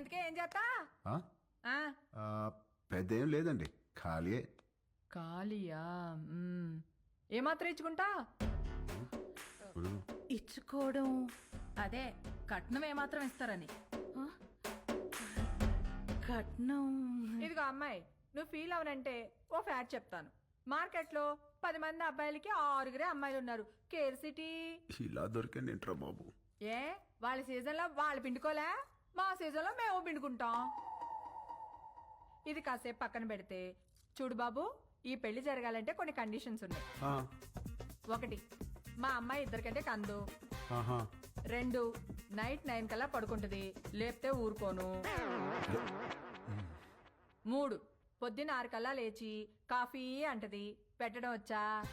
ఇంతకే ఏం చేస్తా? ఆ? ఆ, ఆ, పెద్ద ఏం లేదండి. ఖాళీయే. ఖాళీయా? మ్మ్. ఏమాత్రం ఇచ్చుకుంటా? ఇప్పుడు ఇచ్చుకోవడం. అదే కట్నం ఏమాత్రం ఇస్తారని? కట్నం. ఇదిగో అమ్మాయి నువ్వు ఫీల్ అవనంటే ఓ ఫ్యాట్ చెప్తాను. మార్కెట్లో పది మంది అబ్బాయిలకి ఆరుగురే అమ్మాయిలు ఉన్నారు. Care city. ఇలా దొరికండి ఏంట్రా బాబు? ఏ వాళ్ళ సీజన్లో వాళ్ళు పిండుకోలే? మా సీజన్లో మేము పిండుకుంటాం. ఇది కాసేపు పక్కన పెడితే చూడు బాబు ఈ పెళ్ళి జరగాలంటే కొన్ని కండిషన్స్ ఉన్నాయి. ఆ, ఒకటి మా అమ్మాయి ఇద్దరికంటే కందు. ఆహా. రెండు నైట్ నైన్ కల్లా పడుకుంటది లేపితే ఊరుకోను. మూడు పొద్దున్న ఆరు కల్లా లేచి కాఫీ అంటది పెట్టడం వచ్చా?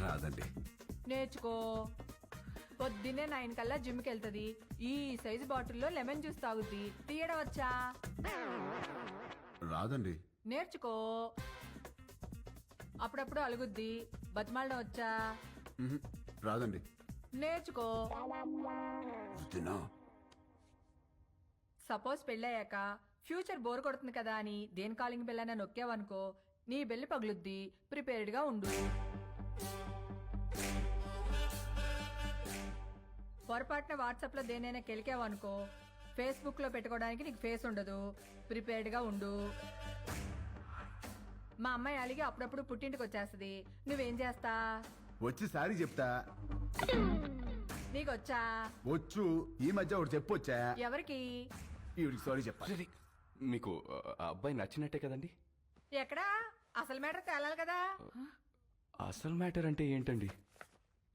రాదండి. నేర్చుకో. పొద్దున్నే నైన్ కల్లా జిమ్కి వెళ్తది. ఈ సైజు బాటిల్లో లెమన్ జ్యూస్ తాగుద్ది. తీయడం వచ్చా రాదండి. నేర్చుకో. అప్పుడప్పుడు అలుగుద్ది. బతిమాలడం వచ్చా. రాదండి. నేర్చుకో. వద్దునా? సపోజ్ పెళ్ళయ్యాక ఫ్యూచర్ బోర్ కొడుతుంది కదా అని దేని కాలింగ్ బెల్ అయినా నొక్కావనుకో నీ బెల్లి పగులుద్ది. ప్రిపేర్డ్గా ఉండు. పొరపాటున వాట్సాప్లో దేనైనా కెలికావనుకో ఫేస్బుక్లో పెట్టుకోవడానికి నీకు ఫేస్ ఉండదు. ప్రిపేర్డ్గా ఉండు. మా అమ్మాయి అలిగి అప్పుడప్పుడు పుట్టింటికి వచ్చేస్తుంది. నువ్వేం చేస్తా? వచ్చి సారీ చెప్తా. నీకొచ్చా? వచ్చు. ఈ మధ్య ఒకటి చెప్పొచ్చా? ఎవరికి? ఈవిడికి సారీ చెప్పాలి. మీకు అబ్బాయి నచ్చినట్టే కదండి? ఎక్కడా? అసలు మ్యాటర్ తేలాలి కదా. అసలు మ్యాటర్ అంటే ఏంటండి?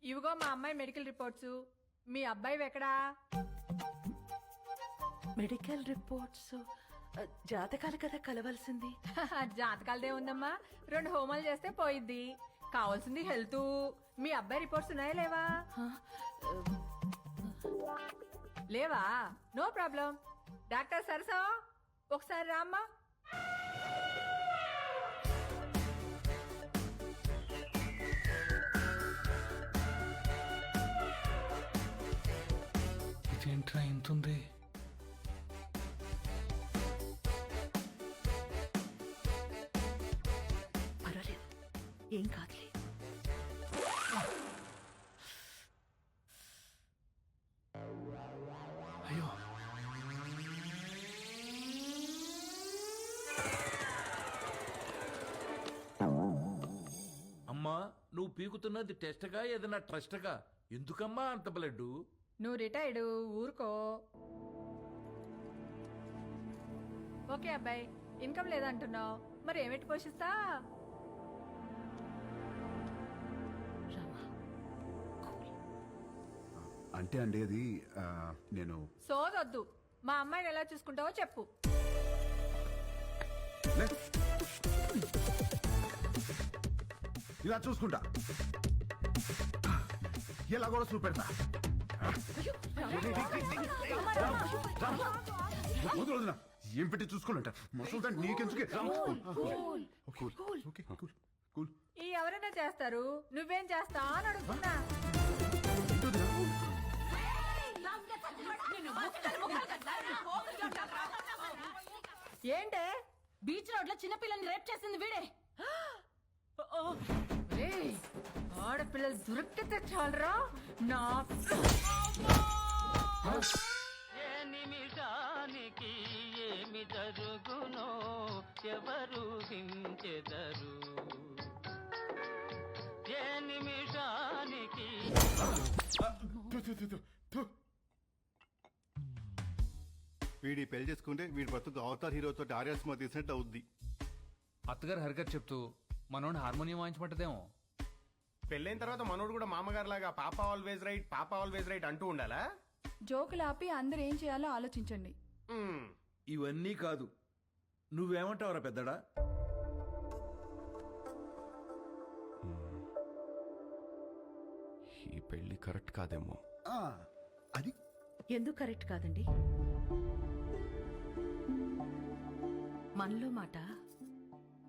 ఇవిగో మా అమ్మాయి మెడికల్ రిపోర్ట్స్. మీ అబ్బాయి ఎక్కడా? మెడికల్ రిపోర్ట్స్ జాతకాలు కదా కలవాల్సింది. జాతకాలదే ఉందమ్మా. రెండు హోమాలు చేస్తే పోయిద్ది. కావాల్సింది హెల్త్. మీ అబ్బాయి రిపోర్ట్స్ ఉన్నాయా లేవా? లేవా? No problem. డాక్టర్ సరసా ఒకసారి రామ్మా. ఇదేంట్రా ఇంతుంది పర్వాలేదు. ఏం కాదులే. అయ్యో. అమ్మా నువ్వు పీకుతున్నది టెస్ట్గా ఏదైనా ట్రస్ట్గా? ఎందుకమ్మా అంత బ్లడ్ నువ్వు రిటైర్డ్ ఊరుకో. ఓకే అబ్బాయి ఇన్కమ్ లేదంటున్నావు. మరి ఏమిటి పోషిస్తా. అంటే అండి అది ఆ, నేను సోదొద్దు. మా అమ్మాయిని ఎలా చూసుకుంటావో చెప్పు. లే. ఇలా చూసుకుంటా. ఇలా కూడా చూపెడతా. వదిలు. ఏం పెట్టి చూసుకోవాలంట మసలు దాన్ని నీకెందుకే? కూల్. Okay cool. కూల్. ఈ ఎవరైనా చేస్తారు నువ్వేం చేస్తా అని అడుగుతున్నా. ఏంటే? బీచ్ రోడ్లో చిన్నపిల్లని రేప్ చేసింది వీడే. ఏయ్, ఆడపిల్లలు దొరికితే చాలరా నా ఏ నిమిషానికి ఏమి జరుగునో ఎవరు హించెదరు ఏ నిమిషానికి. వీడి పెళ్ళి చేసుకుంటే వీడి బ్రతుకు అవతార్ హీరోతో ఆర్యా సినిమా తీసినట్టు అవుద్ది అత్తగారు హరికత్ చెప్తూ మనోడిని హార్మోనియం వాయించమంటదేమో. పెళ్ళైన తర్వాత మనోడు కూడా మామగారు లాగా పాప ఆల్వేజ్ రైట్ పాప ఆల్వేజ్ రైట్ అంటూ ఉండాలా? జోకులు ఆపి అందరూ ఏం చేయాలో ఆలోచించండి. మ్మ్. ఇవన్నీ కాదు. నువ్వేమంటావురా పెద్దడా? ఈ పెళ్ళి కరెక్ట్ కాదేమో. ఆ, అది? ఎందుకు కరెక్ట్ కాదండి? మనలో మాట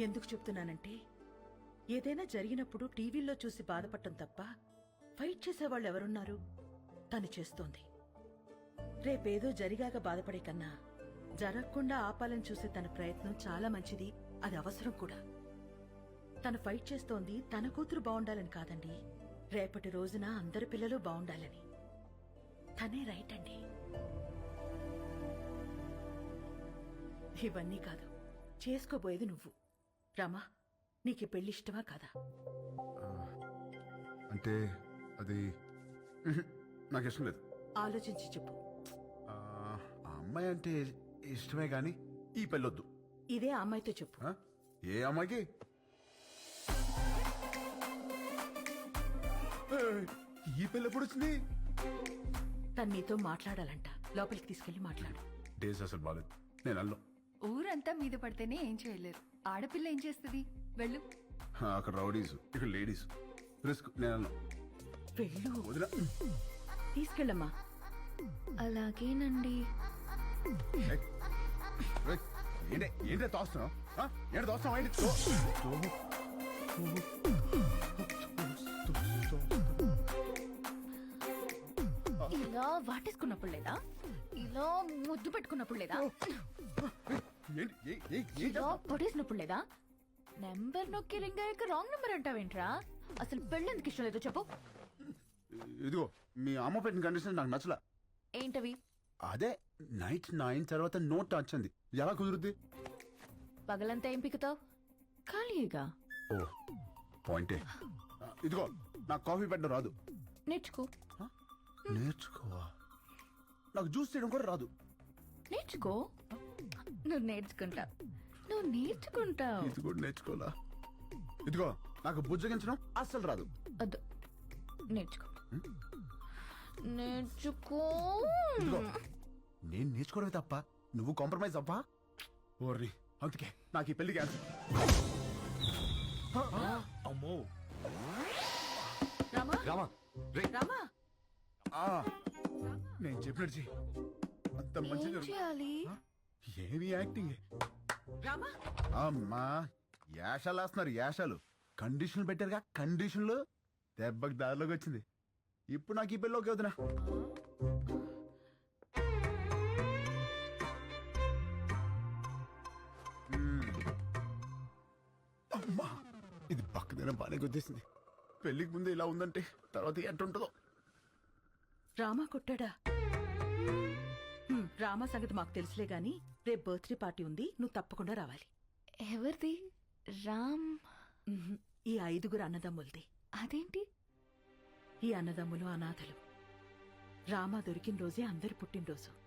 ఎందుకు చెప్తున్నానంటే ఏదైనా జరిగినప్పుడు టీవీల్లో చూసి బాధపడటం తప్ప ఫైట్ చేసేవాళ్ళు ఎవరున్నారు? తను చేస్తోంది. రేపేదో జరిగాక బాధపడే కన్నా జరగకుండా ఆపాలని చూసే తన ప్రయత్నం చాలా మంచిది. అది అవసరం కూడా. తను ఫైట్ చేస్తోంది. తన కూతురు బాగుండాలని కాదండి. రేపటి రోజున అందరి పిల్లలు బాగుండాలని తనే రైట్ అండి. ఇవన్నీ కాదు. చేసుకోబోయేది నువ్వు. రమా నీకు ఇష్టమా కాదా? అంటే అది నాకు ఇష్టం లేదు. ఆలోచించి చెప్పు. ఆ, ఆ అమ్మాయి అంటే ఇష్టమే కానీ ఈ పెళ్ళొద్దు. ఇదే ఆ అమ్మాయితో చెప్పు. ఆ? ఏ అమ్మాయికి? ఏయ్, ఈ పెళ్ళి ఎప్పుడు వచ్చింది? తను నీతో మాట్లాడాలంట. లోపలికి తీసుకెళ్ళి మాట్లాడు. డేస్ అసలు బాలేదు. నేను అల్లం. ఊరంతా మీద పడితేనే ఏం చేయలేరు. ఆడపిల్ల ఏం చేస్తుంది? వెళ్ళు. అక్కడ రౌడీస్ ఇక్కడ లేడీస్. రిస్క్ నేను వెళ్ళు. వదిన. తీసుకెళ్ళమ్మా. అలాగేనండి. ఏంటి ఏంటి తోస్తున్నావు? ఆ? ఏంటి తోస్తున్నావు? ఏంటి? ఇలా వాటేసుకున్నప్పుడు లేదా? ఇలా ముద్దు పెట్టుకున్నప్పుడు లేదా? లేదా? నెంబర్ నొక్కి రింగ్ నెంబర్ అంటావేంట్రా? అసలు పెళ్ళెందుకు ఇష్టం లేదో చెప్పు. ఇదిగో మీ అమ్మ పెట్టిన కండిషన్ నాకు నచ్చలా. ఏంటవి? అదే నైట్ నైన్ తర్వాత నోట్ టచ్ అంది. ఎలా కుదురుద్ది? పగలంతా ఏం పిక్కుతావు ఖాళీగా ఓ పాయింటే. ఇదిగో నాకు కాఫీ పెట్టడం రాదు. నేర్చుకో. నేర్చుకోవా? నాకు జ్యూస్ చేయడం కూడా రాదు. నేర్చుకో. నువ్వు నేర్చుకుంటావు. నువ్వు నేర్చుకుంటావు. ఇది కూడా నేర్చుకోవాలా? ఇదిగో నాకు బుజ్జగించడం అస్సలు రాదు. వద్దు. నేర్చుకో. నేర్చుకో. ఇదిగో నేను నేర్చుకోవడమే తప్ప నువ్వు కాంప్రమైజ్ అవ్వా? ఓర్ని అందుకే నాకు ఈ పెళ్ళి క్యాన్సిల్. అమ్మో. రామా? రామా రే. రామా? ఆ, నేను చెప్పినట్టు చెయ్యి. అంత ఏం జరుగు- చేయాలి? ఏమి యాక్టింగ్? రామా? అమ్మా యాషాలు వేస్తున్నారు యాషాలు. కండిషన్లు పెట్టారుగా కండిషన్లు? దెబ్బకి దారిలోకి వచ్చింది. ఇప్పుడు నాకు ఈ వదినా. మ్మ్. అమ్మా ఇది పక్కదైనా బాగానే గుర్తిస్తుంది పెళ్ళికి ముందు ఇలా ఉందంటే తర్వాత ఎట్టుంటుందో రామా కొట్టాడా? రామా సంగతి మాకు తెలుసులే గాని రేపు బర్త్డే పార్టీ ఉంది నువ్వు తప్పకుండా రావాలి. ఎవరిది? రామ్. ఉహుం, ఈ ఐదుగురు అన్నదమ్ములది. అదేంటి? ఈ అన్నదమ్ములు అనాథలు. రామ దొరికిన రోజే అందరి పుట్టినరోజు.